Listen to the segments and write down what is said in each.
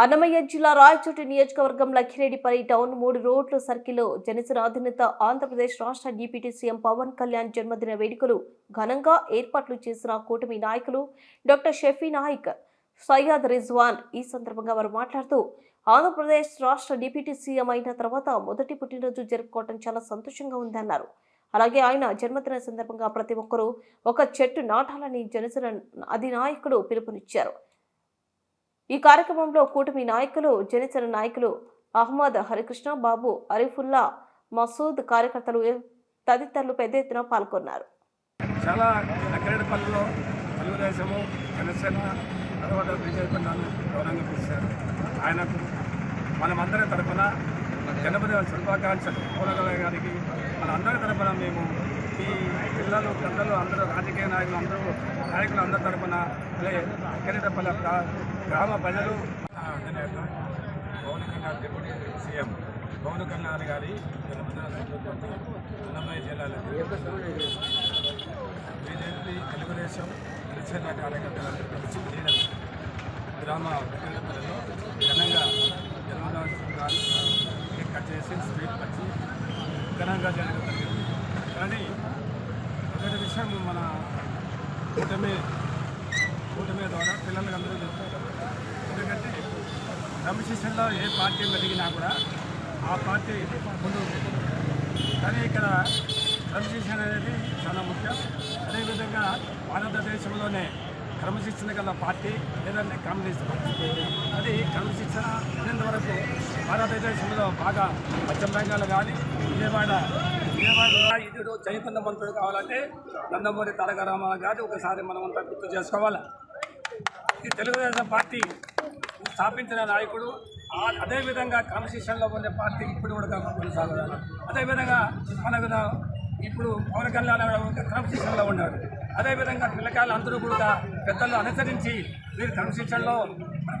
అన్నమయ్య జిల్లా రాయచోటి నియోజకవర్గం లక్కిరెడ్డిపల్లి టౌన్ మూడు రోడ్ల సర్కిల్లో జనసేన అధినేత ఆంధ్రప్రదేశ్ రాష్ట్ర డిప్యూటీ సీఎం పవన్ కళ్యాణ్ జన్మదిన వేడుకలు ఘనంగా ఏర్పాట్లు చేసిన కూటమి నాయకులు డాక్టర్ షఫీ నాయక్ సయ్యద్ రిజ్వాన్. ఈ సందర్భంగా వారు మాట్లాడుతూ ఆంధ్రప్రదేశ్ రాష్ట్ర డిప్యూటీ సీఎం అయిన తర్వాత మొదటి పుట్టినరోజు జరుపుకోవడం చాలా సంతోషంగా ఉందన్నారు. అలాగే ఆయన జన్మదిన సందర్భంగా ప్రతి ఒక్కరూ ఒక చెట్టు నాటాలని జనసేన అధినాయకుడు పిలుపునిచ్చారు. ఈ కార్యక్రమంలో కూటమి నాయకులు జనసేన నాయకులు అహ్మద్ హరికృష్ణ బాబు అరిఫుల్లా మసూద్ కార్యకర్తలు తదితరులు పెద్ద ఎత్తున పాల్గొన్నారు. చాలా నక్కరేడుపల్లిలో తెలుగుదేశము జనసేన తర్వాత బీజేపీ గౌరవంగా పిలిచారు. ఆయనకు మనమందరి తరఫున జనపద శుభాకాంక్షలు. పూలగల గారికి మనందరి తరఫున మేము ఈ పిల్లలు పెద్దలు అందరూ రాజకీయ నాయకులు అందరూ నాయకులు అందరి తరఫున అలాగే గ్రామ ప్రజలు పవన్ కళ్యాణ్ డిప్యూటీ సీఎం పవన్ కళ్యాణ్ గారి అన్నమయ్య జిల్లాలో బీజేపీ తెలుగుదేశం జనసేన కార్యకర్తలందరూ కలిసి గ్రామ ప్రజలలో ఘనంగా జన్మదినోత్సవాలు కేక్ కట్ చేసి స్వీట్ వచ్చి ఘనంగా జరగడం జరిగింది కానీ మొదటి విషయం మన కూటమి కూటమి ద్వారా పిల్లలకి అందరూ చెప్తారు. ఎందుకంటే క్రమశిక్షణలో ఏ పార్టీ పెరిగినా కూడా ఆ పార్టీ ముందు కానీ ఇక్కడ క్రమశిక్షణ అనేది చాలా ముఖ్యం. అదేవిధంగా భారతదేశంలోనే క్రమశిక్షణ గల పార్టీ లేదంటే కమ్యూనిస్ట్ పార్టీ. అది క్రమశిక్షణ ఉన్నంత వరకు భారతదేశంలో బాగా పశ్చిమ బెంగాల్ కానీ విజయవాడ విజయవాడలో చైతన్య మంత్రుడు కావాలంటే నందమూరి తారక రామారావు గారి ఒకసారి మనమంతా గుర్తు చేసుకోవాలి? ఈ తెలుగుదేశం పార్టీ స్థాపించిన నాయకుడు అదేవిధంగా కాన్స్టిట్యూషన్లో ఉండే పార్టీ ఇప్పుడు కూడా కొనసాగాలి అదేవిధంగా మనకు ఇప్పుడు పవన్ కళ్యాణ్ గారు క్రమశిక్షణలో ఉన్నాడు అదేవిధంగా పిల్లకాయలు అందరూ కూడా పెద్దలు అనుసరించి వీరు క్రమశిక్షణలో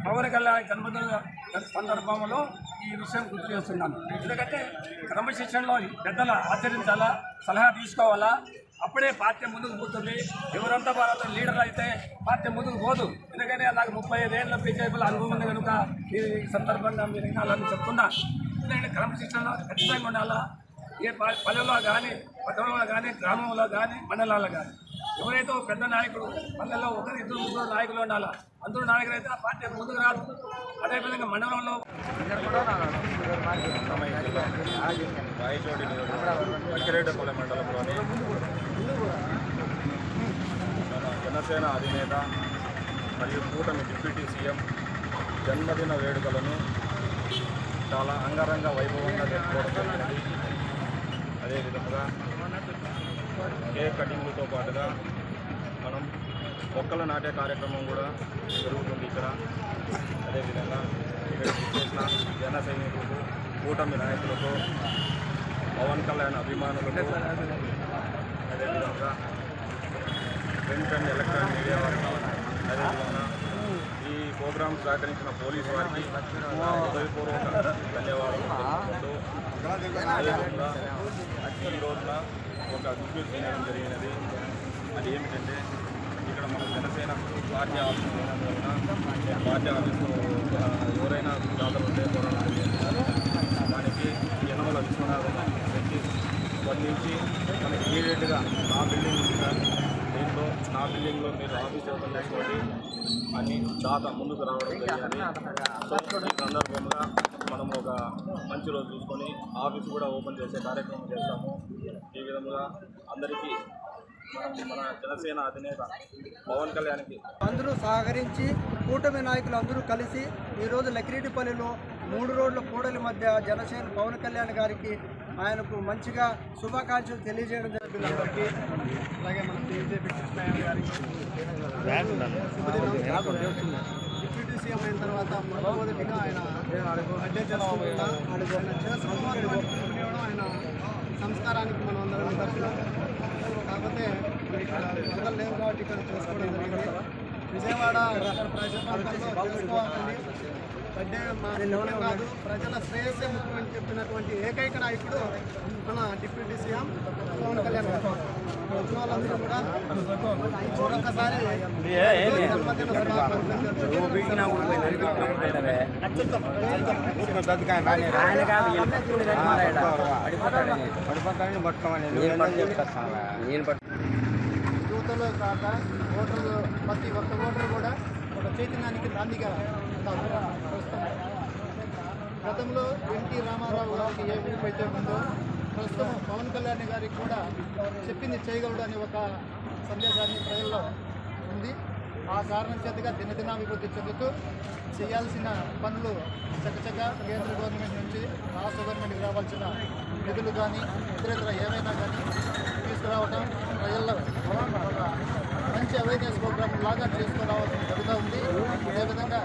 పవన్ కళ్యాణ్ జన్మదిన సందర్భంలో ఈ విషయం గుర్తు చేస్తున్నాను. ఎందుకంటే క్రమశిక్షణలో పెద్దలు ఆచరించాలా సలహా తీసుకోవాలా? అప్పుడే పార్టీ ముందుకు పోతుంది. ఎవరంతా భారత లీడర్ అయితే పార్టీ ముందుకు పోదు. ఎందుకంటే నాకు ముప్పై ఐదేళ్ళ బీజేపీలో అనుభవం ఉంది కనుక ఈ సందర్భంగా మీరు వినాలని చెప్తున్నా. ఎందుకంటే క్రమశిక్షణలో ఖచ్చితంగా ఉండాలా? ఏ పల్లెల్లో పల్లెలో కానీ పట్టణంలో కానీ గ్రామంలో కానీ మండలాల్లో కానీ ఎవరైతే ఒక పెద్ద నాయకుడు పల్లెల్లో ఒకరు ఇద్దరు ముగ్గురు నాయకులు ఉండాలా? అందరూ నాయకులు అయితే ఆ పార్టీ ముందుకు రాదు. అదేవిధంగా మండలంలో అన్నమయ్య మండలంలోని జనసేన అధినేత మరియు కూటమి డిప్యూటీ సీఎం జన్మదిన వేడుకలను చాలా అంగరంగ వైభవంగా జరుపుకోవడం జరిగింది అదేవిధంగా కేక్ కటింగ్లతో పాటుగా మనం మొక్కలు నాటే కార్యక్రమం కూడా జరుగుతుంది ఇక్కడ. అదేవిధంగా ఇక్కడ చేసిన జన సైనికులకు కూటమి నాయకులతో పవన్ కళ్యాణ్ అభిమానులకు అదేవిధంగా ప్రింట్ అండ్ ఎలక్ట్రానిక్ మీడియా వారికి అదేవిధంగా ఈ ప్రోగ్రాం సహకరించిన పోలీసు వారికి హృదయపూర్వక ధన్యవాదాలు అదేవిధంగా ఈ రోజున ఒక గుడ్ చేయడం జరిగినది. అది ఏమిటంటే ఇక్కడ మన జనసేన పార్టీ ఆఫీస్ ఉన్నందువలన పార్టీ ఆఫీస్లో ఎవరైనా జాతర ఉంటే కరోనా దానికి యనమల విశ్వనాథం పెట్టి స్పందించి మనకి ఇమీడియట్గా నా బిల్డింగ్ ఉంది సార్. దీంట్లో నా బిల్డింగ్లో మీరు ఆఫీస్ ఓపెన్ చేసుకోండి అని దాత ముందుకు రావడం జరిగింది. సో ఈ సందర్భంగా మనము మంచి రోజు చూసుకొని ఆఫీస్ కూడా ఓపెన్ చేసే కార్యక్రమం చేస్తాము. ఈ విధంగా అందరికీ మన- జనసేన అధినేత పవన్ కళ్యాణ్కి అందరూ సహకరించి కూటమి నాయకులు అందరూ కలిసి ఈరోజు లకిరెడ్డిపల్లిలో మూడు రోడ్ల కూడలి మధ్య జనసేన పవన్ కళ్యాణ్ గారికి ఆయనకు మంచిగా శుభాకాంక్షలు తెలియజేయడం జరిగింది. అందరికీ అలాగే మన బీజేపీ కృష్ణయ్య గారికి. డిప్యూటీ సీఎం అయిన తర్వాత మొట్టమొదటిగా ఆయన ఆయన ఆయన సంస్కారానికి మనం అందరం కాకపోతే ఇక్కడ లేవు కాబట్టి ఇక్కడ చేసుకోవడం జరిగింది. విజయవాడ ప్రాంతంలో తెలుసుకోవాలని కాదు ప్రజల శ్రేయస్సే ముఖ్యమని చెప్పినటువంటి ఏకైక నాయకుడు మన డిప్యూటీ సీఎం పవన్ కళ్యాణ్ గారు. వచ్చిన వాళ్ళందరూ కూడా మరొకసారి యువతలో కాక ఓటర్లు ప్రతి ఒక్క ఓటరు కూడా కూడా చైతన్యానికి నాందిగా ప్రస్తుతం గతంలో ఎన్టీ రామారావు గారికి ఏ ఊపు అయితే ఉందో ప్రస్తుతం పవన్ కళ్యాణ్ గారికి కూడా చెప్పింది చేయగలడు అనే ఒక సందేశాన్ని ప్రజల్లో ఉంది. ఆ కారణం చేతగా దినదినాభివృద్ధి చెందుతూ చేయాల్సిన పనులు చక్కచక్క కేంద్ర గవర్నమెంట్ నుంచి రాష్ట్ర గవర్నమెంట్కి రావాల్సిన నిధులు కానీ ఇతరేతర ఏమైనా కానీ తీసుకురావడం ప్రజల్లో మంచి అవేర్నెస్ ప్రోగ్రామ్ లాగా తీసుకురావడం జరుగుతూ ఉంది అదేవిధంగా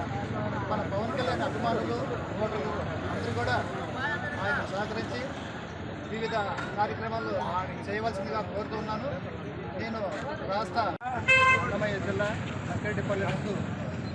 మన పవన్ కళ్యాణ్ అభిమానులు ఓటర్లు అందరూ కూడా ఆయన సహకరించి వివిధ కార్యక్రమాలు చేయవలసిందిగా కోరుతున్నాను నేను రాష్ట్ర జిల్లా నక్కరెడ్డిపల్లి ముందు